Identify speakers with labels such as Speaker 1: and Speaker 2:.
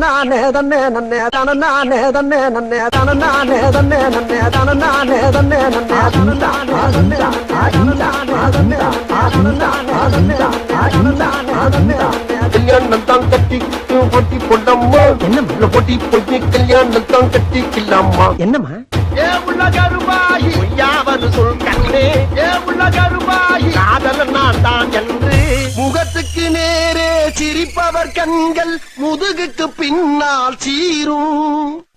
Speaker 1: தானே தன்னே நன்னே தானே தன்னே நன்னே தானே தன்னே நன்னே தானே தன்னே நன்னே தானே தன்னே
Speaker 2: கல்யாணம் தான் கட்டிக்கிட்டு பொட்டி பொண்டம்மா என்ன பொட்டி பொட்டி கல்யாணம் தான் கட்டிக்கலாமா
Speaker 1: என்னம்மா
Speaker 2: ஏ உள்ள கருமாயி சிரிப்பவர் கண்கள் முதுகுக்கு பின்னால் சீரும்.